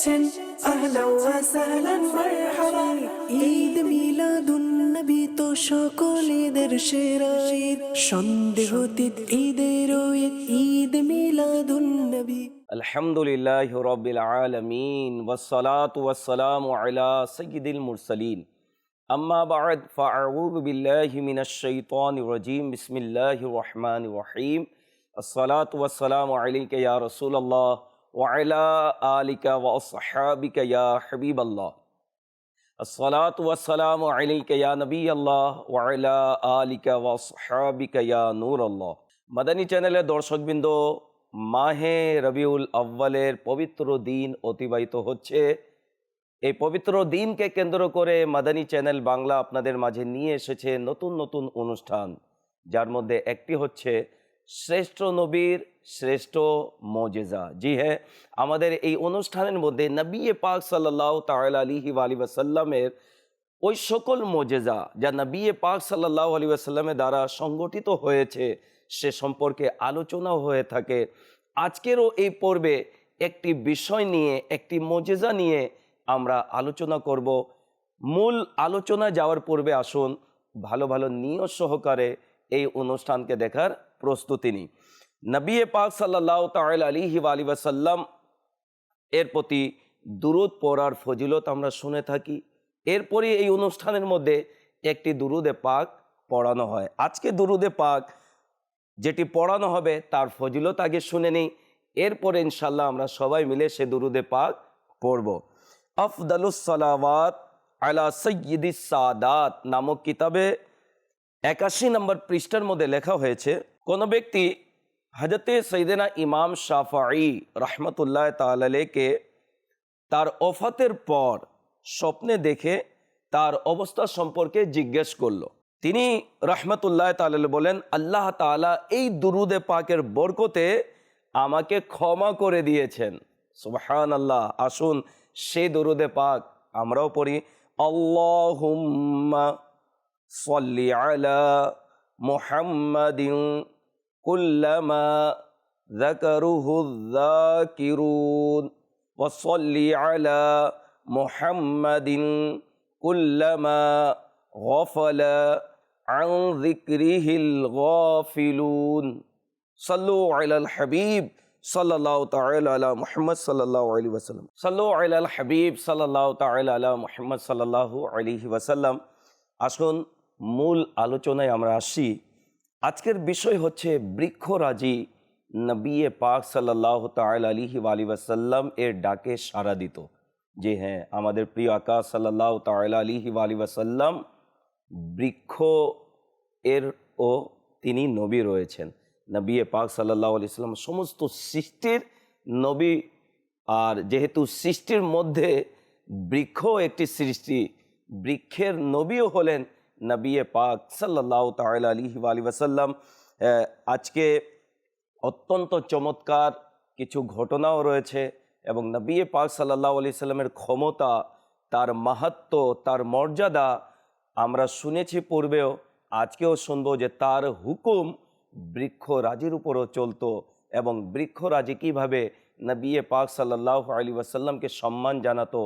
এসেছেন আহলান ওয়া সাহলান মারহাবা ঈদ মিলাদুন নবী তো সকলেদের সেরা ঈদ সন্দেহ তিত ঈদের ঈদ ঈদ মিলাদুন নবী الحمد لله رب العالمين والصلاة والسلام على سيد المرسلين أما بعد فأعوذ بالله من الشيطان الرجيم بسم الله الرحمن الرحيم الصلاة والسلام عليك يا رسول الله وعلى آلك وأصحابك يا حبيب الله الصلاة والسلام عليك يا نبي الله وعلى آلك وأصحابك يا نور الله মাদানী চ্যানেলের দর্শকবৃন্দ মাহে রবিউল আব্বালের পবিত্র দিন অতিবাহিত হচ্ছে এই পবিত্র দিনকে কেন্দ্র করে মাদানী চ্যানেল বাংলা আপনাদের মাঝে নিয়ে এসেছে নতুন নতুন অনুষ্ঠান যার মধ্যে একটি হচ্ছে শ্রেষ্ঠ নবীর শ্রেষ্ঠ মজেজা। জি হ্যাঁ আমাদের এই অনুষ্ঠানের মধ্যে নবী পাক সাল্লাহ তাল আলিহি আলী ওয়াসাল্লামের ওই সকল মজেজা যা নবী পাক সাল্লাহ আলী আসাল্লামের দ্বারা সংগঠিত হয়েছে, সে সম্পর্কে আলোচনাও হয়ে থাকে। আজকেরও এই পর্বে একটি বিষয় নিয়ে, একটি মজেজা নিয়ে আমরা আলোচনা করব। মূল আলোচনা যাওয়ার পূর্বে আসুন ভালো ভালো নিয়ত সহকারে এই অনুষ্ঠানকে দেখার প্রস্তুতি নিই। নবী পাক সাল্লাহ তাল আলিহি আলী ওয়াসাল্লাম এর প্রতি দুরুদ পড়ার ফজিলত আমরা শুনে থাকি। এরপরে এই অনুষ্ঠানের মধ্যে একটি দুরুদে পাক পড়ানো হয়। আজকে দুরুদে পাক যেটি পড়ানো হবে তার ফজিলত আগে শুনে নিই। এরপরে ইনশাল্লাহ আমরা সবাই মিলে সে দুরুদে পাক পড়ব। আফদালুস সালাওয়াত আলা সৈয়দিস সাদাত নামক কিতাবে একাশি নম্বর পৃষ্ঠার মধ্যে লেখা হয়েছে কোনো ব্যক্তি হজরতে সৈদেনা ইমাম শাফাই রহমতুল্লাহ তালকে তার ওফাতের পর স্বপ্নে দেখে তার অবস্থা সম্পর্কে জিজ্ঞেস করল। তিনি রহমতুল্লাহ তাল বলেন, আল্লাহ তালা এই দুরুদে পাকের বরকতে আমাকে ক্ষমা করে দিয়েছেন। সুবহান আল্লাহ আসুন সেই দুরুদে পাক আমরাও পড়ি আল্লাহ আলা মুহাম্মাদিন কুল্লামা ذكره الذاكرون وصل على محمد كلما غفل عن ذكره الغافلون صلوا على الحبيب صلى الله تعالى على محمد صلى الله عليه وسلم صلوا على الحبيب صلى الله تعالى على محمد صلى الله عليه وسلم আসুন মূল আলোচনায় আমরা আসি আজকের বিষয় হচ্ছে বৃক্ষরাজি নবী পাক সাল্লাহ তাল আলিহি আলী ওয়াসাল্লাম এর ডাকে সাড়া দিত। যে হ্যাঁ আমাদের প্রিয় আকা সাল্লাহ তাল আলিহি আলী ওয়াসাল্লাম বৃক্ষ এর ও তিনি নবী রয়েছেন। নবী পাক সাল্লাহ আলি সাল্লাম সমস্ত সৃষ্টির নবী আর যেহেতু সৃষ্টির মধ্যে বৃক্ষ একটি সৃষ্টি, বৃক্ষের নবীও হলেন নবী পাক সাল্লাহ তাল আলী ওয়াসাল্লাম আহ, আজকে অত্যন্ত চমৎকার কিছু ঘটনাও রয়েছে এবং নবী পাক সাল্লাহ আলি সাল্লামের ক্ষমতা তার মাহাত্ম তার মর্যাদা আমরা শুনেছি পূর্বেও আজকেও শুনব যে তার হুকুম বৃক্ষরাজির উপরও চলতো এবং বৃক্ষরাজি কীভাবে নবী পাক সাল্লাহ আলী ওয়াসাল্লামকে সম্মান জানাতো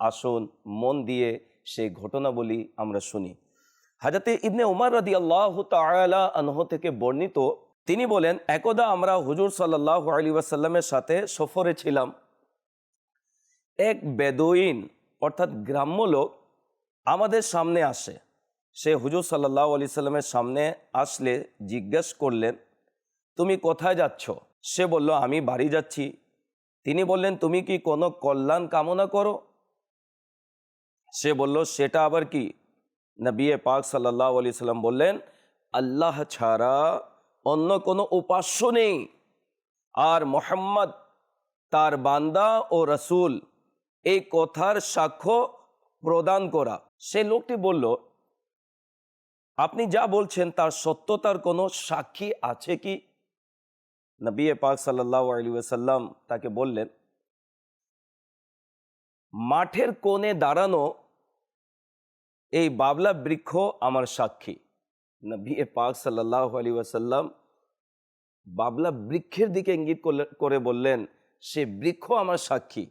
আসুন মন দিয়ে সেই ঘটনাবলী আমরা শুনি। হাজাতে ইবনে উমার রাদি আল্লাহ তালা আনহ থেকে বর্ণিত, তিনি বলেন, একদা আমরা হুজুর সাল্লাহ আলী ওয়াসাল্লামের সাথে সফরে ছিলাম। এক বেদুইন, অর্থাৎ গ্রাম্য লোক, আমাদের সামনে আসে। সে হুজুর সাল্লাহ আলি সাল্লামের সামনে আসলে জিজ্ঞেস করলেন, তুমি কোথায় যাচ্ছ? সে বলল, আমি বাড়ি যাচ্ছি। তিনি বললেন, তুমি কি কোনো কল্যাণ কামনা করো? সে বলল, সেটা আবার কি? নবী পাক সাল্লাহ আলি সাল্লাম বললেন, আল্লাহ ছাড়া অন্য কোনো উপাস্য নেই। আর মোহাম্মদ, তার বান্দা ও রসুল এই কথার সাক্ষ্য প্রদান করা। সে লোকটি বলল, আপনি যা বলছেন তার সত্যতার কোনো সাক্ষী আছে কি? নবী পাক সাল্লাহ সাল্লাম তাকে বললেন, মাঠের কোণে দাঁড়ানো এই বাবলা বৃক্ষ আমার সাক্ষী। নবী পাক সাল্লাহ আলী ওয়াসাল্লাম বাবলা বৃক্ষের দিকে ইঙ্গিত করে বললেন, সে বৃক্ষ আমার সাক্ষী।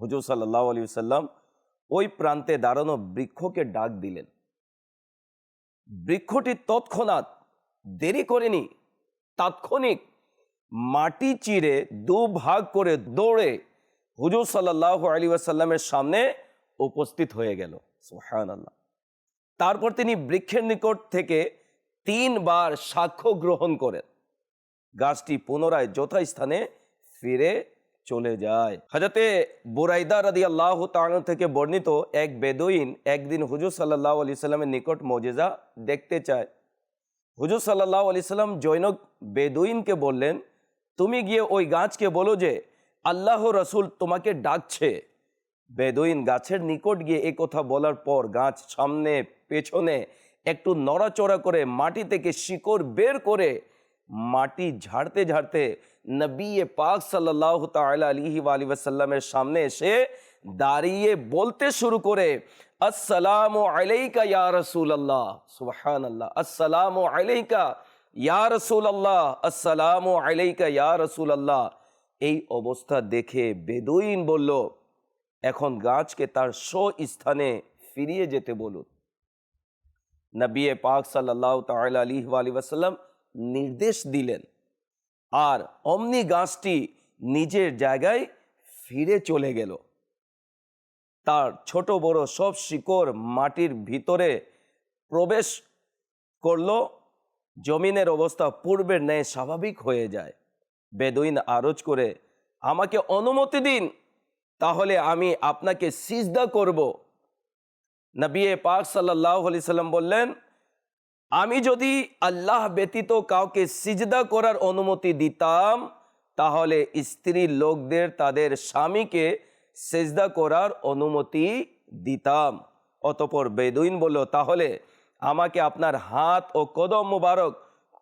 হুজুর সাল্লাহ আলী সাল্লাম ওই প্রান্তে দাঁড়ানো বৃক্ষকে ডাক দিলেন। বৃক্ষটি তৎক্ষণাৎ দেরি করেনি, তাৎক্ষণিক মাটি চিরে দু ভাগ করে দৌড়ে হুজুর সাল্লাহ আলী আসাল্লামের সামনে উপস্থিত হয়ে গেল। সুহান আল্লাহ তারপর তিনি বৃক্ষের নিকট থেকে তিনবার সাক্ষ্য গ্রহণ করেন। গাছটি পুনরায় যথাস্থানে ফিরে চলে যায়। হাজতে বুরাইদা রাদি আল্লাহ থেকে বর্ণিত এক বেদুইন একদিন হুজুর সাল্লাহ আলি সাল্লামের নিকট মজেজা দেখতে চায়। হুজুর সাল্লাহ আলি সাল্লাম জৈনক বেদুইনকে বললেন, তুমি গিয়ে ওই গাছকে বলো যে আল্লাহ রসুল তোমাকে ডাকছে। বেদুইন গাছের নিকট গিয়ে এই কথা বলার পর গাছ সামনে, পেছনে একটু নড়াচড়া করে মাটি থেকে শিকড় বের করে মাটি ঝাড়তে ঝাড়তে নবী পাক সাল্লাহ তাল আলিহি আলী ওয়াসাল্লামের সামনে এসে দাঁড়িয়ে বলতে শুরু করে, আসসালামু আলাইকা ইয়া রসুল আল্লাহ সুবহান আল্লাহ আসসালামু আলাইকা ইয়া রসুল আল্লাহ আসসালামু আলাইকা ইয়া রসুল আল্লাহ এই অবস্থা দেখে বেদুইন বলল এখন গাছকে তার স্ব স্থানে ফিরিয়ে যেতে বলুন। নবী পাক সাল্লাহ তাল আলী আলী ওয়াসাল্লাম নির্দেশ দিলেন, আর অমনি গাছটি নিজের জায়গায় ফিরে চলে গেল। তার ছোট বড় সব শিকড় মাটির ভিতরে প্রবেশ করল। জমিনের অবস্থা পূর্বের ন্যায় স্বাভাবিক হয়ে যায়। বেদুইন আরজ করে, আমাকে অনুমতি দিন তাহলে আমি আপনাকে সিজদা করব। নবী পাক সাল্লাহ আলি সাল্লাম বললেন, আমি যদি আল্লাহ ব্যতীত কাউকে সিজদা করার অনুমতি দিতাম, তাহলে স্ত্রী লোকদের তাদের স্বামীকে সেজদা করার অনুমতি দিতাম। অতপর বেদুইন বলল, তাহলে আমাকে আপনার হাত ও কদম মুবারক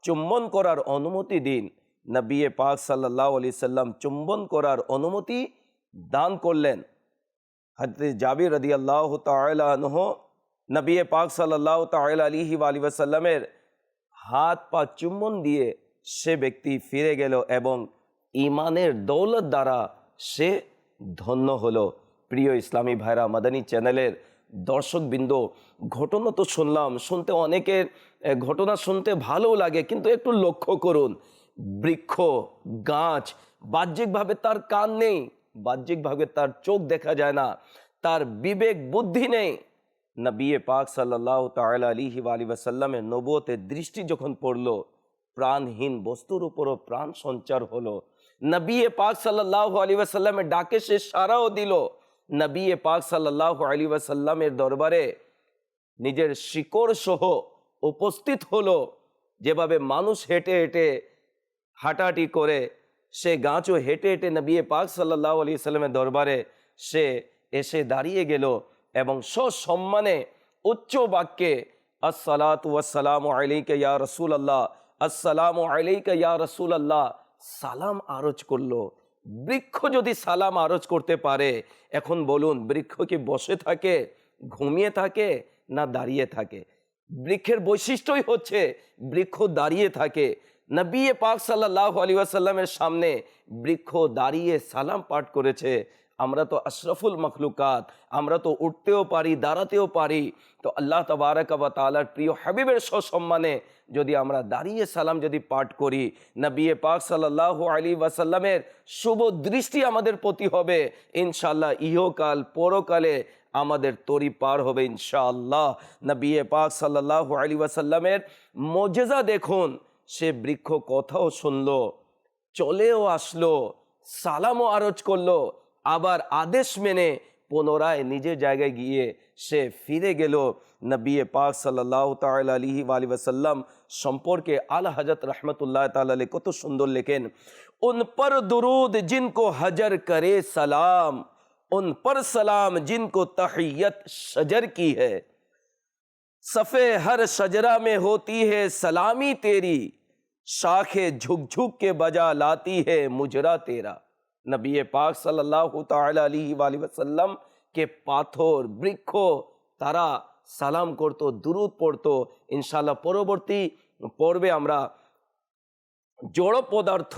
চুম্বন করার অনুমতি দিন। নবী পাক সাল্লাহ আলি সাল্লাম চুম্বন করার অনুমতি দান করলেন। হজরত জাবির রদি আল্লাহ তালহ নবী পাক সাল্লাহ তাল আলিহি আলী ওয়াসাল্লামের হাত পা চুম্বন দিয়ে সে ব্যক্তি ফিরে গেল এবং ইমানের দৌলত দ্বারা সে ধন্য হলো। প্রিয় ইসলামী ভাইরা, মাদানী চ্যানেলের দর্শকবৃন্দ, ঘটনা তো শুনলাম, শুনতে অনেকের ঘটনা শুনতে ভালো লাগে, কিন্তু একটু লক্ষ্য করুন। বৃক্ষ, গাছ বাহ্যিকভাবে তার কান নেই। বাহ্যিকভাবে তার চোখ দেখা যায় না, তার বিবেক বুদ্ধি নেই। নবী পাক সাল্লাহ তাল আলিহি আলী ওয়াসাল্লামের নবুয়তের দৃষ্টি যখন পড়ল, প্রাণহীন বস্তুর উপরও প্রাণ সঞ্চার হলো। নবী পাক সাল্লাহ আলী ওয়াসাল্লামের ডাকে সে সারাও দিল। নবী পাক সাল্লাহ আলী ওয়াসাল্লামের দরবারে নিজের শিকড় সহ উপস্থিত হলো। যেভাবে মানুষ হেঁটে হেঁটে হাঁটাহাঁটি করে সে গাছও হেঁটে হেঁটে নবী পাক সাল্লাহ আলি সাল্লামের দরবারে সে এসে দাঁড়িয়ে গেল এবং সসম্মানে উচ্চ বাক্যে, আসসালাতু ওয়াসসালামু আলাইকা ইয়া রসুল আল্লাহ আসসালামু আলাইকা ইয়া রসুল আল্লাহ সালাম আরজ করল। বৃক্ষ যদি সালাম আরজ করতে পারে, এখন বলুন, বৃক্ষ কি বসে থাকে, ঘুমিয়ে থাকে, না দাঁড়িয়ে থাকে? বৃক্ষের বৈশিষ্ট্যই হচ্ছে, বৃক্ষ দাঁড়িয়ে থাকে। নবী পাক সাল্লাহ আলী আসাল্লামের সামনে বৃক্ষ দাঁড়িয়ে সালাম পাঠ করেছে, আমরা তো আশরফুল মখলুকাত, আমরা তো উঠতেও পারি, দাঁড়াতেও পারি। তো আল্লাহ তবারক বা তালার প্রিয় হাবিবের সসম্মানে যদি আমরা দাঁড়িয়ে সালাম যদি পাঠ করি, নবী পাক সাল্লাহ আলী ওয়াসাল্লামের শুভ দৃষ্টি আমাদের প্রতি হবে। ইনশাল্লাহ ইহকাল পরকালে আমাদের তরি পার হবে ইনশাআল্লাহ। নবী পাক সাল্লাহ আলী ওয়াসাল্লামের মজেজা দেখুন সে বৃক্ষ কথাও শুনল চলেও আসলো সালামও আরজ করলো আবার আদেশ মেনে পুনরায় নিজের জায়গায় গিয়ে সে ফিরে গেল নবী পাক সাল্লাহ তালিহি আলী ওসাল্লাম সম্পর্কে আলা হজরত রহমতুল্লাহ তাল কত সুন্দর লেখেন উন পর দুরুদ জিনকো হজর করে সালাম उन पर सलाम जिनको तहियत शजर की है सफ़े हर शजरा में होती है सलामी तेरी शाखे झुक झुक के बजा लाती है मुजरा तेरा নবী পাক সাল্লাহ তাল্লাম কে পাথর বৃক্ষ তারা সালাম করতো দুরুদ পড়তো ইনশাল্লাহ পরবর্তী পর্বে আমরা জড় পদার্থ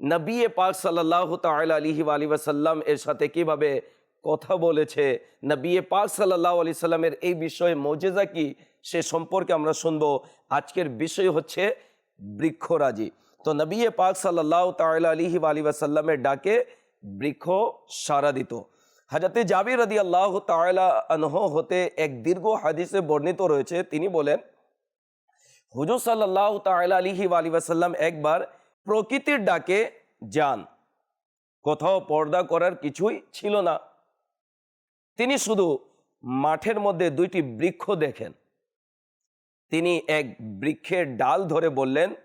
নবী পাক সাল্লাহ তাল আলিহি আলী ওয়াসাল্লাম এর সাথে কিভাবে কথা বলেছে নবী পাক সাল্লাহ আলি সাল্লামের এই বিষয়ে মজেজা কি সে সম্পর্কে আমরা শুনবো আজকের বিষয় হচ্ছে বৃক্ষরাজি তো নবী পাক সাল্লাহ তাল আলিহি আলী ওয়াসাল্লামের ডাকে বৃক্ষ সারা দিত। হাজাতে জাবির রদি আল্লাহ তালা হতে এক দীর্ঘ হাদিসে বর্ণিত রয়েছে। তিনি বলেন, হুজুর সাল্লাহ তালা আলিহি আলী ওয়াসাল্লাম একবার প্রকৃতির ডাকে যান। কোথাও পর্দা করার কিছুই ছিল না। তিনি শুধু মাঠের মধ্যে দুইটি বৃক্ষ দেখেন। তিনি এক বৃক্ষের ডাল ধরে বললেন,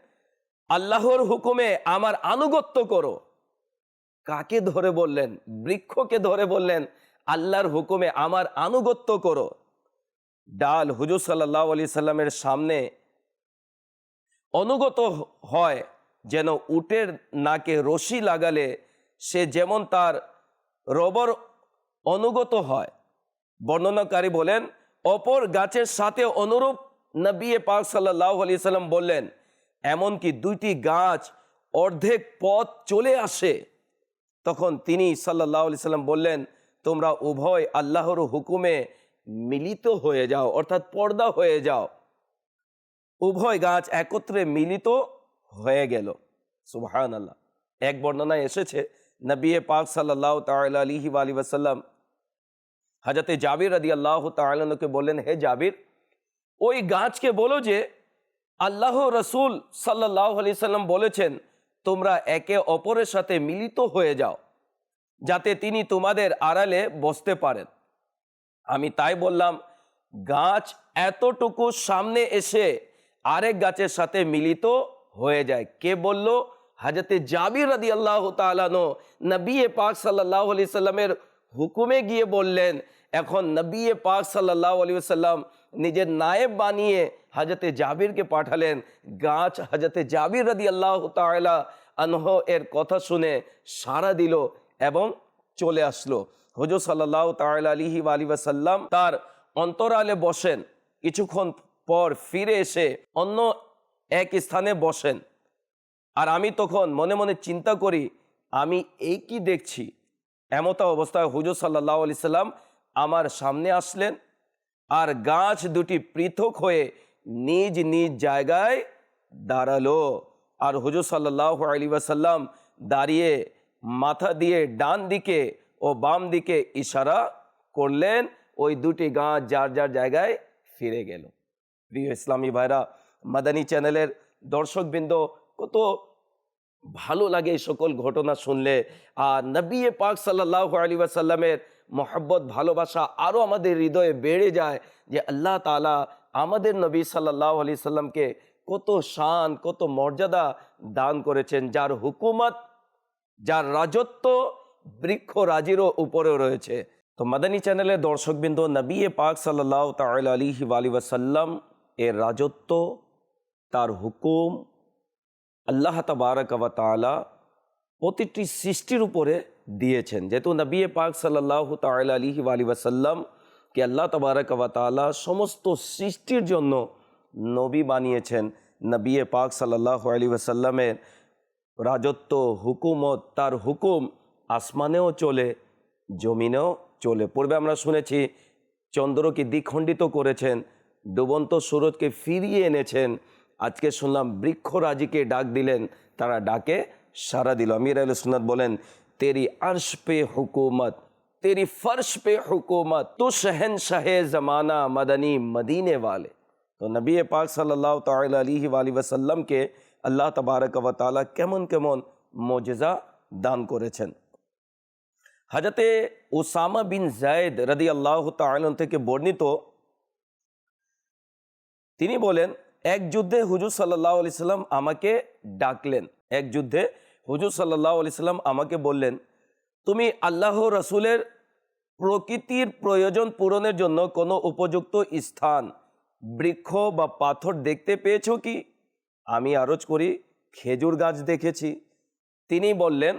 আল্লাহর হুকুমে আমার আনুগত্য করো। কাকে ধরে বললেন? বৃক্ষকে ধরে বললেন, আল্লাহর হুকুমে আমার আনুগত্য করো। ডাল হুজুর সাল্লাহ আলি সাল্লামের সামনে অনুগত হয়, যেন উটের নাকে রশি লাগালে সে যেমন তার রবর অনুগত হয়। বর্ণনাকারী বলেন, অপর গাছের সাথে অনুরূপ নবী পাক সাল্লাহ আলি সাল্লাম বললেন, এমনকি দুইটি গাছ অর্ধেক পথ চলে আসে। তখন তিনি সাল্লাহ আলি সাল্লাম বললেন, তোমরা উভয় আল্লাহর হুকুমে মিলিত হয়ে যাও, অর্থাৎ পর্দা হয়ে যাও। উভয় গাছ একত্রে মিলিত হয়ে গেল। সুবাহান আল্লাহ এক বর্ণনায় এসেছে, নবী পাক সাল্লাহ তাল আলিহি আলী ওয়াসাল্লাম হাজাতে জাবির আদি আল্লাহ বললেন, হে জাবির ওই গাছকে বলো যে আল্লাহ রসুল সাল্লাহ আলি সাল্লাম বলেছেন, তোমরা একে অপরের সাথে মিলিত হয়ে যাও, যাতে তিনি তোমাদের আড়ালে বসতে পারেন। আমি তাই বললাম, গাছ এতটুকু সামনে এসে আরেক গাছের সাথে মিলিত হয়ে যায়। কে বলল? হাজতে জাবির রাদি আল্লাহ তালানো নবী পাক সাল্লাহ আলি সাল্লামের হুকুমে গিয়ে বললেন, এখন নবী পাক সাল্লাহ আলী সাল্লাম নিজের নায়েব বানিয়ে হাজতে জাবিরকে পাঠালেন। গাছ হাজতে জাবির রাদি আল্লাহ তালা আনহ এর কথা শুনে সাড়া দিল এবং চলে আসলো। হুজুর সাল্লাহ তাল আলিহি আলী তার অন্তরালে বসেন। কিছুক্ষণ পর ফিরে এসে অন্য এক স্থানে বসেন। আর আমি তখন মনে মনে চিন্তা করি, আমি এই কি দেখছি? এমতা অবস্থায় হুজুর সাল্লাহ আলি সাল্লাম আমার সামনে আসলেন। আর গাছ দুটি পৃথক হয়ে নিজ নিজ জায়গায় দাঁড়াল। আর হুজুর সাল্লাহ আলী ওয়াসাল্লাম দাঁড়িয়ে মাথা দিয়ে ডান দিকে ও বাম দিকে ইশারা করলেন। ওই দুটি গাছ যার যার জায়গায় ফিরে গেল। প্রিয় ইসলামী ভাইরা, মাদানী চ্যানেলের দর্শকবৃন্দ, কত ভালো লাগে এই সকল ঘটনা শুনলে। আর নবী পাক সাল্লাহ আলী ওয়াসাল্লামের মোহাব্বত, ভালোবাসা আরও আমাদের হৃদয়ে বেড়ে যায় যে আল্লাহ তালা আমাদের নবী সাল্লাহ আলি সাল্লামকে কত শান, কত মর্যাদা দান করেছেন, যার হুকুমত, যার রাজত্ব বৃক্ষ রাজিরও উপরেও রয়েছে। তো মাদানী চ্যানেলের দর্শকবৃন্দ, নবী পাক সাল্লাহ তাল আলিহি আলী ওয়াসাল্লাম এর রাজত্ব, তার হুকুম, আল্লাহ তাবারক তালা প্রতিটি সৃষ্টির উপরে দিয়েছেন। যেহেতু নবী পাক সাল্লাহ তাল আলিহি আলী ওয়াসাল্লাম কে আল্লাহ তবারক তালা সমস্ত সৃষ্টির জন্য নবী বানিয়েছেন। নবী পাক সাল্লাহ আলী ওয়াসাল্লামের রাজত্ব, হুকুমত, তার হুকুম আসমানেও চলে, জমিনেও চলে। পূর্বে আমরা শুনেছি, চন্দ্রকে দ্বিখণ্ডিত করেছেন, ডুবন্ত সুরজকে ফিরিয়ে এনেছেন। আজকে শুনলাম বৃক্ষরাজিকে ডাক দিলেন, তারা ডাকে সারা দিল। আমির আল বলেন, তেরি আর্শ পে হুকুমত, তেরি ফর্শ পে হুকুমত, তো শহন শাহে জমানা মদনী মদিনে वाले তো নবী পাক সাল্লাহ তাল আলী ওয়াসাল্লামকে আল্লাহ তবারক তাআলা কেমন কেমন মোজেজা দান করেছেন। হাজতে ওসামা বিন জায়দ রদি আল্লাহ তালন থেকে বর্ণিত, তিনি বলেন এক যুদ্ধে হুজুর সাল্লাহ আলি সাল্লাম আমাকে ডাকলেন। এক যুদ্ধে হুজুর সাল্লাহ আলি সাল্লাম আমাকে বললেন, তুমি আল্লাহ রসুলের প্রকৃতির প্রয়োজন পূরণের জন্য কোনো উপযুক্ত স্থান, বৃক্ষ বা পাথর দেখতে পেয়েছ কি? আমি আরজ করি, খেজুর গাছ দেখেছি। তিনি বললেন,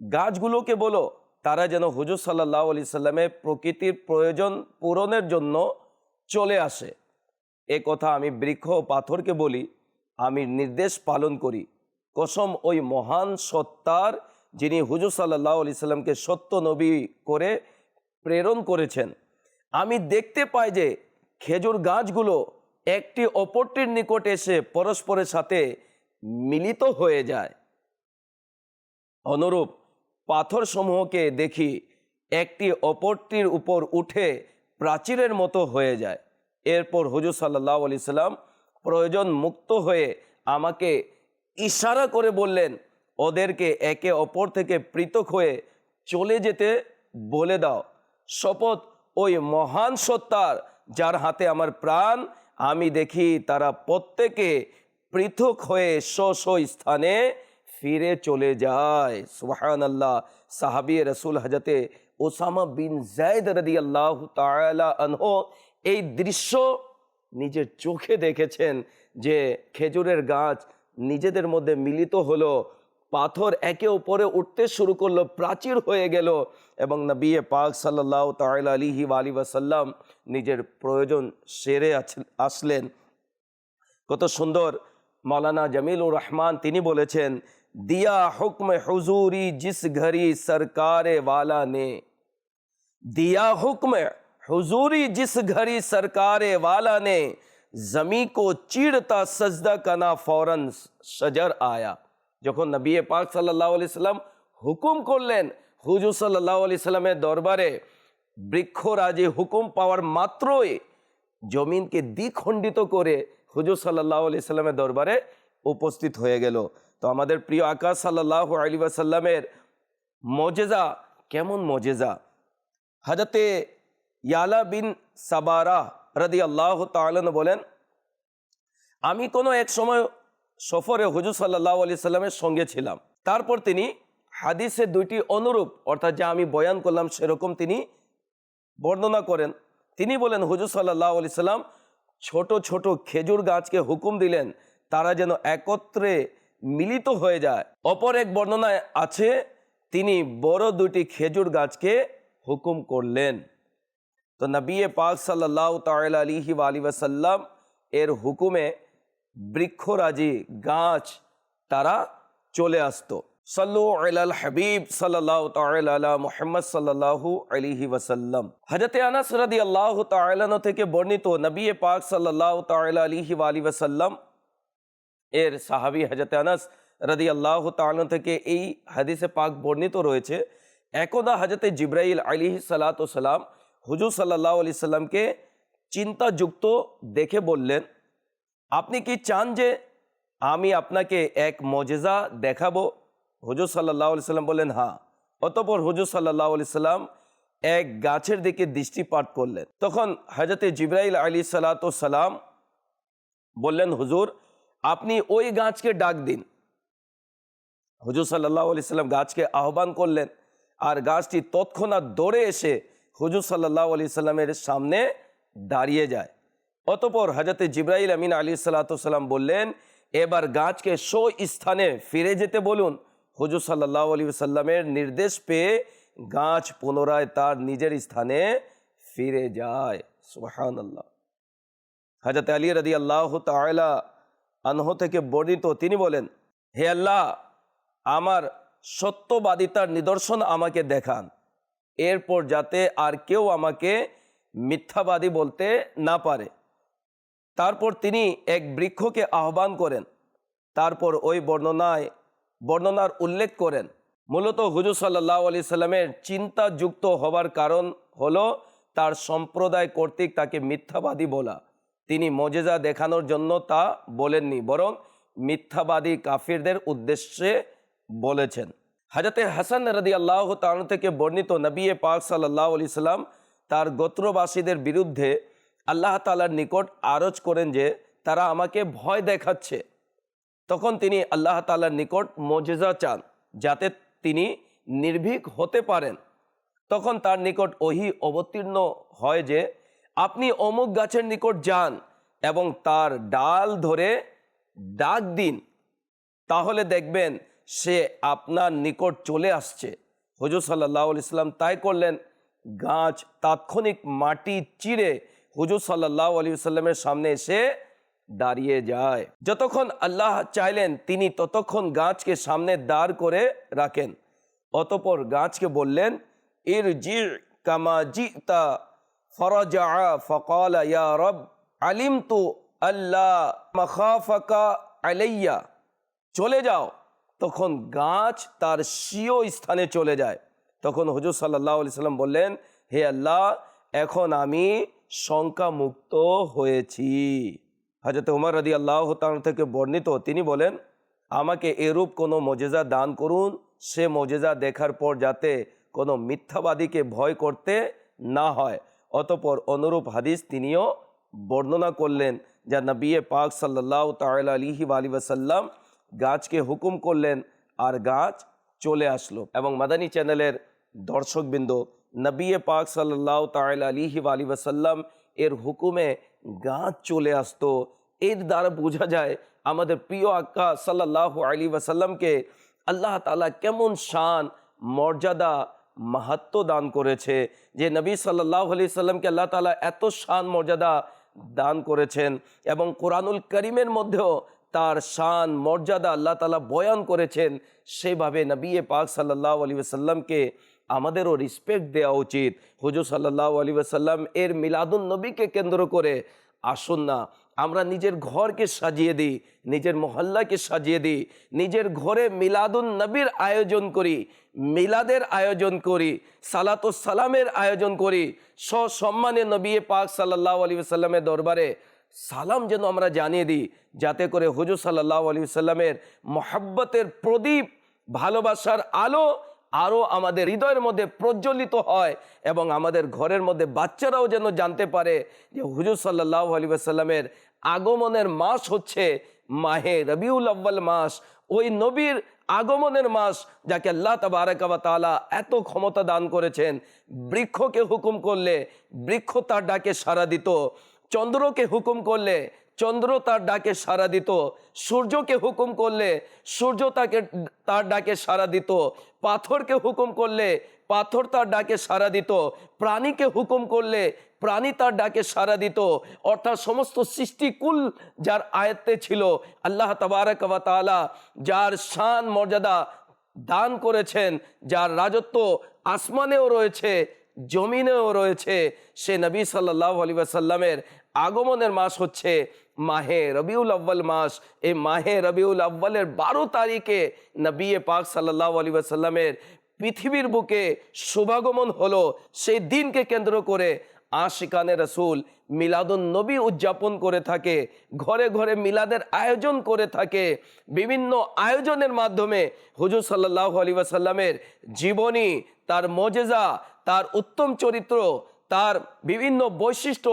গাছগুলোকে বলো, তারা যেন হুজুর সাল্লাহ আলি সাল্লামের প্রকৃতির প্রয়োজন পূরণের জন্য চলে আসে। এ কথা আমি বৃক্ষ ও পাথরকে বলি, আমি নির্দেশ পালন করি। কসম ওই মহান সত্তার যিনি হুজুর সাল্লাহ আলি সাল্লামকে সত্য নবী করে প্রেরণ করেছেন। আমি দেখতে পাই যে খেজুর গাছগুলো একটি অপরটির নিকট এসে পরস্পরের সাথে মিলিত হয়ে যায়। অনুরূপ পাথর সমূহকে দেখি একটি অপরটির উপর উঠে প্রাচীরের মতো হয়ে যায়। এরপর হুজুর সাল্লাহ আলি সাল্লাম প্রয়োজন মুক্ত হয়ে আমাকে ইশারা করে বললেন, ওদেরকে একে অপর থেকে পৃথক হয়ে চলে যেতে বলে দাও। শপথ ওই মহান সত্তার যার হাতে আমার প্রাণ। আমি দেখি তারা প্রত্যেকে পৃথক হয়ে স্ব স্থানে ফিরে চলে যায়। সুহান আল্লাহ সাহাবি রসুল হজরতে ওসামা বিন জায়দ রদি আল্লাহ আনহ এই দৃশ্য নিজের চোখে দেখেছেন যে খেজুরের গাছ নিজেদের মধ্যে মিলিত হলো, পাথর একে ওপরে উঠতে শুরু করল, প্রাচীর হয়ে গেল এবং নবিয়ে পাক সাল্লাহ তাইল আলিহি আলী ওয়াসাল্লাম নিজের প্রয়োজন সেরে আসলেন। কত সুন্দর মালানা জামিলুর রহমান তিনি বলেছেন, দিয়া হুকম হুজুরি জিস ঘরি সরকারে ওয়ালা নে। দিয়া হুকমে हुजूरी जिस घड़ी सरकारे वाला ने जमी को चीड़ता सजदा कना फौरन सजर आया যখন নবী পাক সাল্লাহ আলি সাল্লাম হুকুম করলেন হুজুর সাল্লাহ আলি সাল্লামের দরবারে বৃক্ষরাজি হুকুম পাওয়ার মাত্রই জমিনকে দ্বিখণ্ডিত করে হুজুর সাল্লাহ আলি সাল্লামের দরবারে উপস্থিত হয়ে গেল তো আমাদের প্রিয় আকাশ সাল্লাহ আলী সাল্লামের মজেজা কেমন মজেজা হজরতে ইয়ালা বিন সাবারা রদি আল্লাহ তালন বলেন, আমি কোনো এক সময় সফরে হুজুর সাল্লাহ আলি সাল্লামের সঙ্গে ছিলাম। তারপর তিনি হাদিসের দুইটি অনুরূপ, অর্থাৎ যা আমি বয়ান করলাম সেরকম তিনি বর্ণনা করেন। তিনি বলেন, হুজুর সাল্লাহ আলি সাল্লাম ছোট ছোট খেজুর গাছকে হুকুম দিলেন, তারা যেন একত্রে মিলিত হয়ে যায়। অপর এক বর্ণনায় আছে, তিনি বড় দুটি খেজুর গাছকে হুকুম করলেন। তো নবী পাক সাল্লাহ তাল আলিহি আলী ওয়াসাল্লাম এর হুকুমে বৃক্ষরাজি, গাছ তারা চলে আসতো। সাল্লু আলাল হাবিব সাল্লাহ তালা মুহাম্মদ সাল্লাহু আলিহি ওয়াসাল্লাম। হজরত আনাস রাদি আল্লাহ তালানো থেকে বর্ণিত নবী পাক সাল্লাহ তালা আলিহি আলী ওয়াসাল্লাম এর সাহাবি হজরত আনাস রাদি আল্লাহ তালন থেকে এই হাদিসে পাক বর্ণিত রয়েছে। একদা হজরত জিব্রাইল আলিহি সালাম হুজুর সাল্লাহ আলি সাল্লামকে চিন্তাযুক্ত দেখে বললেন, আপনি কি চান যে আমি আপনাকে এক মজেজা দেখাবো? হুজুর সাল্লাহ আলি সাল্লাম বললেন হ্যাঁ। অতপর হুজুর সাল্লাহ আলি সাল্লাম এক গাছের দিকে দৃষ্টিপাত করলেন। তখন হজরতে জিব্রাইল আলী সালাম বললেন, হুজুর, আপনি ওই গাছকে ডাক দিন। হুজুর সাল্লাহ আলি সাল্লাম গাছকে আহ্বান করলেন আর গাছটি তৎক্ষণাৎ দৌড়ে এসে হুজুর সাল্লাহ আলি সাল্লামের সামনে দাঁড়িয়ে যায়। অতপর হজরতে জিব্রাইল আমিন আলী সাল্লাম বললেন, এবার গাছকে সো স্থানে ফিরে যেতে বলুন। হুজুর সাল্লাহ আলী সাল্লামের নির্দেশ পেয়ে গাছ পুনরায় তার নিজের স্থানে ফিরে যায়। সুহান আল্লাহ হজরত আলী রদি আল্লাহ তালা আনহ থেকে বর্ণিত, তিনি বলেন, হে আল্লাহ, আমার সত্যবাদিতার নিদর্শন আমাকে দেখান। এরপর যাতে আর কেউ আমাকে মিথ্যাবাদী বলতে না পারে। তারপর তিনি এক বৃক্ষকে আহ্বান করেন। তারপর ওই বর্ণনায়, বর্ণনার উল্লেখ করেন। মূলত হুজুর সাল্লাহ আলি সাল্লামের চিন্তাযুক্ত হবার কারণ হলো তার সম্প্রদায় কর্তৃক তাকে মিথ্যাবাদী বলা। তিনি মজেজা দেখানোর জন্য তা বলেননি, বরং মিথ্যাবাদী কাফিরদের উদ্দেশ্যে বলেছেন। হাজরতে হাসান রদি আল্লাহ তান থেকে বর্ণিত নবী পাক সাল্লাহ আলি সাল্লাম তার গোত্রবাসীদের বিরুদ্ধে আল্লাহ তালার নিকট আরজ করেন যে তারা আমাকে ভয় দেখাচ্ছে। তখন তিনি আল্লাহ তালার নিকট মজেজা চান যাতে তিনি নির্ভীক হতে পারেন। তখন তার নিকট ওহি অবতীর্ণ হয় যে, আপনি অমুক গাছের নিকট যান এবং তার ডাল ধরে ডাক দিন। তাহলে দেখবেন সে আপনার নিকট চলে আসছে। হুজুর সাল্লাহ ইসলাম তাই করলেন, গাছ তাৎক্ষণিক মাটি চিরে হুজুর সাল্লাহ আলী সাল্লামের সামনে এসে দাঁড়িয়ে যায়। যতক্ষণ আল্লাহ চাইলেন, তিনি ততক্ষণ গাছকে সামনে দাঁড় করে রাখেন। অতপর গাছকে বললেন এর জি কামা জিতা ফরজা ফকাল রব আলিম তু আল্লাহ মখাফাকা আলাইয়া। চলে যাও তখন গাছ তার স্বীয় স্থানে চলে যায়। তখন হুজুর সাল্লাহ আলি সাল্লাম বললেন, হে আল্লাহ, এখন আমি শঙ্কা মুক্ত হয়েছি। হজরত উমর রদি আল্লাহ থেকে বর্ণিত, তিনি বলেন, আমাকে এরূপ কোনো মজেজা দান করুন। সে মজেজা দেখার পর যাতে কোনো মিথ্যাবাদীকে ভয় করতে না হয়। অতপর অনুরূপ হাদিস তিনিও বর্ণনা করলেন, যা নবিয়ে পাক সাল্লাহ তাল আলিহি আলী ওয়াসাল্লাম গাছকে হুকুম করলেন আর গাছ চলে আসলো। এবং মাদানী চ্যানেলের দর্শকবৃন্দ নবিয়ে পাক সাল্লাহ তাল আলিহি আলী ওয়াসাল্লাম এর হুকুমে গাছ চলে আসতো। এর দ্বারা বোঝা যায় আমাদের প্রিয় আক্কা সাল্লাহ আলী ওয়াসাল্লামকে আল্লাহ তালা কেমন শান, মর্যাদা মাহাত্ম দান করেছে যে নবী সাল্লাহ আলি সাল্লামকে আল্লাহ তালা এত শান, মর্যাদা দান করেছেন। এবং কোরআনুল করিমের মধ্যেও তার শান, মর্যাদা আল্লাহ তালা বয়ান করেছেন, সেভাবে নবী পাক সাল্লাহ আলী সাল্লামকে আমাদেরও রেসপেক্ট দেওয়া উচিত। হুজুর সাল্লাহ আলী সাল্লাম এর মিলাদুন নবীকে কেন্দ্র করে, আসুন না, আমরা নিজের ঘরকে সাজিয়ে দিই, নিজের মহল্লাকে সাজিয়ে দিই, নিজের ঘরে মিলাদুন নবীর আয়োজন করি, মিলাদের আয়োজন করি, সালাত সালামের আয়োজন করি। সসম্মানে নবী পাক সাল্লাহ আলী সাল্লামের দরবারে সালাম যেন আমরা জানিয়ে দিই, যাতে করে হুজুর সাল্লাহ আলী সাল্লামের মহাব্বতের প্রদীপ ভালোবাসার আলো আরও আমাদের হৃদয়ের মধ্যে প্রজ্বলিত হয় এবং আমাদের ঘরের মধ্যে বাচ্চারাও যেন জানতে পারে যে হুজুর সাল্লাহ আলী সাল্লামের আগমনের মাস হচ্ছে মাহে রবিউল আব্বাল মাস। ওই নবীর আগমনের মাস যাকে আল্লাহ তাবারাকাবা তালা এত ক্ষমতা দান করেছেন। বৃক্ষকে হুকুম করলে বৃক্ষ তার ডাকে সাড়া দিত। চন্দ্রকে হুকুম করলে চন্দ্র তার ডাকে সাড়া দিত, সূর্যকে হুকুম করলে সূর্য তাকে, তার ডাকে সাড়া দিত, পাথরকে হুকুম করলে পাথর তার ডাকে সাড়া দিত, প্রাণীকে হুকুম করলে প্রাণী তার ডাকে সাড়া দিত। অর্থাৎ সমস্ত সৃষ্টিকুল যার আয়ত্তে ছিল, আল্লাহ তাবারকাবা তালা যার শান, মর্যাদা দান করেছেন, যার রাজত্ব আসমানেও রয়েছে, জমিনেও রয়েছে, সে নবী সাল্লাহ আলী সাল্লামের আগমনের মাস হচ্ছে মাহে রবিউল আব্বাল মাস। এই মাহে রবিউল আব্বালের বারো তারিখে নবী পাক সাল্লাহ আলী সাল্লামের পৃথিবীর বুকে শুভাগমন হলো। সেই দিনকে কেন্দ্র করে আশিকানে রসুল মিলাদুন নবী উদযাপন করে থাকে, ঘরে ঘরে মিলাদের আয়োজন করে থাকে। বিভিন্ন আয়োজনের মাধ্যমে হুজুর সাল্লাহ আলী সাল্লামের জীবনী, তার মজেজা, তার উত্তম চরিত্র, তার বিভিন্ন বৈশিষ্ট্য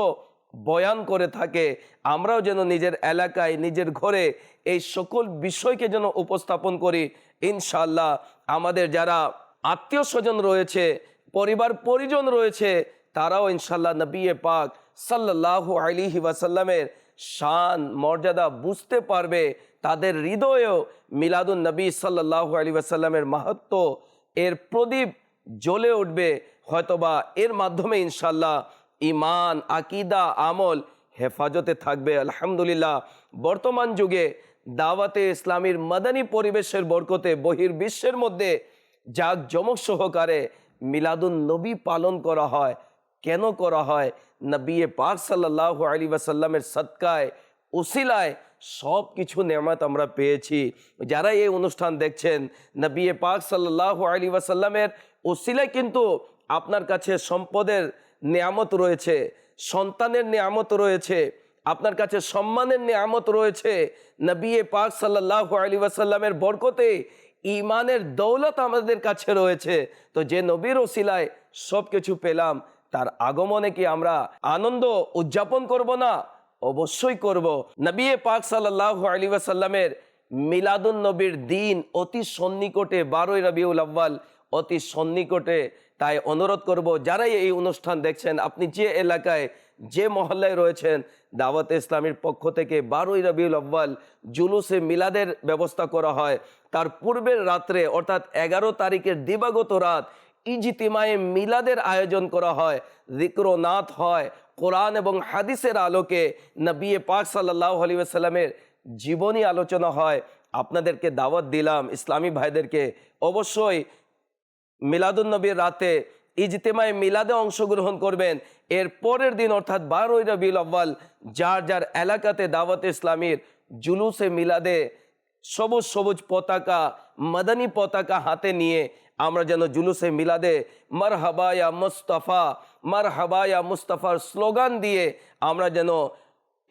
বয়ান করে থাকে, আমরাও যেন নিজের এলাকায়, নিজের ঘরে এই সকল বিষয়কে যেন উপস্থাপন করি। ইনশাল্লাহ আমাদের যারা আত্মীয় স্বজন রয়েছে, পরিবার পরিজন রয়েছে, তারাও ইনশাল্লাহ নবী পাক সাল্লাহ আলিহি ওয়াসাল্লামের শান, মর্যাদা বুঝতে পারবে। তাদের হৃদয়েও মিলাদুন নবী সাল্লাহ আলী ওয়াসাল্লামের মাহাত্ম এর প্রদীপ জ্বলে উঠবে। হয়তোবা এর মাধ্যমে ইনশাল্লাহ ইমান আকিদা, আমল হেফাজতে থাকবে, আলহামদুলিল্লাহ। বর্তমান যুগে দাওয়াতে ইসলামীর মাদানী পরিবেশের বরকতে বহির বিশ্বের মধ্যে যাক জমক সহকারে মিলাদুন নবী পালন করা হয়। কেন করা হয়? নবী পাক সাল্লাহ আলী ওয়াসাল্লামের সৎকায় উসিলায় সব কিছু নেমাত আমরা পেয়েছি। যারা এই অনুষ্ঠান দেখছেন, নবী পাক সাল্লাহ আলী ওয়াসাল্লামের উসিলায় কিন্তু আপনার কাছে সম্পদের নিয়ামত রয়েছে, সন্তানের নিয়ামত রয়েছে, আপনার কাছে সম্মানের নিয়ামত রয়েছে। নবী পাক সাল্লাহ আলী ওয়াসাল্লামের বরকতে ইমানের দৌলত আমাদের কাছে রয়েছে। তো যে নবীর ওসিলায় সব কিছু পেলাম, তার আগমনে কি আমরা আনন্দ উদযাপন করব না? অবশ্যই করব। নবী পাক সাল্লাহ আলী ওয়াসাল্লামের মিলাদুন নবীর দিন অতি সন্নিকটে বারোই রবিউল আব্বাল অতি সন্নিকটে তাই অনুরোধ করব, যারাই এই অনুষ্ঠান দেখছেন, আপনি যে এলাকায়, যে মহল্লায় রয়েছেন, দাওয়াত ইসলামের পক্ষ থেকে বারোই রবিউল আব্বাল জুলুসে মিলাদের ব্যবস্থা করা হয়। তার পূর্বের রাত্রে, অর্থাৎ এগারো তারিখের দিবাগত রাত, ইজিতিমায়ে মিলাদের আয়োজন করা হয়। জিক্রনাথ হয়, কোরআন এবং হাদিসের আলোকে নবী পাক সাল্লাহ আলী সাল্লামের জীবনী আলোচনা হয়। আপনাদেরকে দাওয়াত দিলাম, ইসলামী ভাইদেরকে। অবশ্যই মিলাদুন্নবীর রাতে ইজতেমায় মিলাদে অংশগ্রহণ করবেন। এর পরের দিন, অর্থাৎ বারোই রবিউল আব্বাল যার যার এলাকাতে দাওয়াত ইসলামীর জুলুসে মিলাদে সবুজ সবুজ পতাকা, মাদানী পতাকা হাতে নিয়ে আমরা যেন জুলুসে মিলাদে মার হাবায়া মুস্তফা মার হাবায়া মুস্তফার স্লোগান দিয়ে আমরা যেন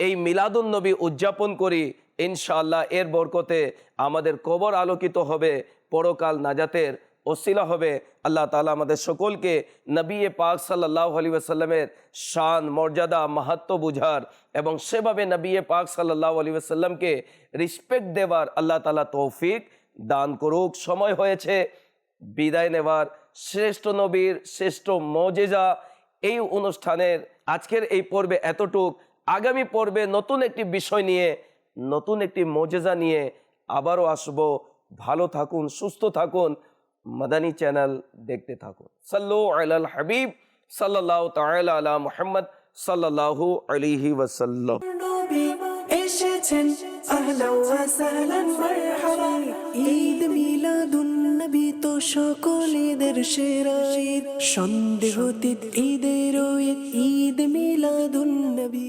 এই মিলাদুন নবী উদযাপন করি। ইনশাআল্লাহ এর বরকতে আমাদের কবর আলোকিত হবে পরকাল নাজাতের ওসিলা হবে। আল্লাহ তালা আমাদের সকলকে নবী পাক সাল্লাহ আলী আসাল্লামের শান, মর্যাদা মাহাত্ম বুঝার এবং সেভাবে নবী পাক সাল্লাহ আলী আসাল্লামকে রিসপেক্ট দেওয়ার আল্লাহ তালা তৌফিক দান করুক। সময় হয়েছে, বিদায় নেওয়ার। শ্রেষ্ঠ নবীর, শ্রেষ্ঠ মজেজা, এই অনুষ্ঠানের আজকের এই পর্বে এতটুক। আগামী পর্বে নতুন একটি বিষয় নিয়ে, নতুন একটি মজেজা নিয়ে আবারও আসব। ভালো থাকুন, সুস্থ থাকুন। মাদানী চ্যানেল দেখতে থাকুন। সাল্লু আলাল হাবিব সাল্লাহ তাআলা আলা মুহাম্মদ, সাল্লাল্লাহু আলাইহি ওয়াসাল্লাম। নবী এসেছেন ঈদ মিলাদুন নবী তো সকলেদের সেরা ঈদ সন্দেহ ঈদের ঈদ মিলাদুন নবী।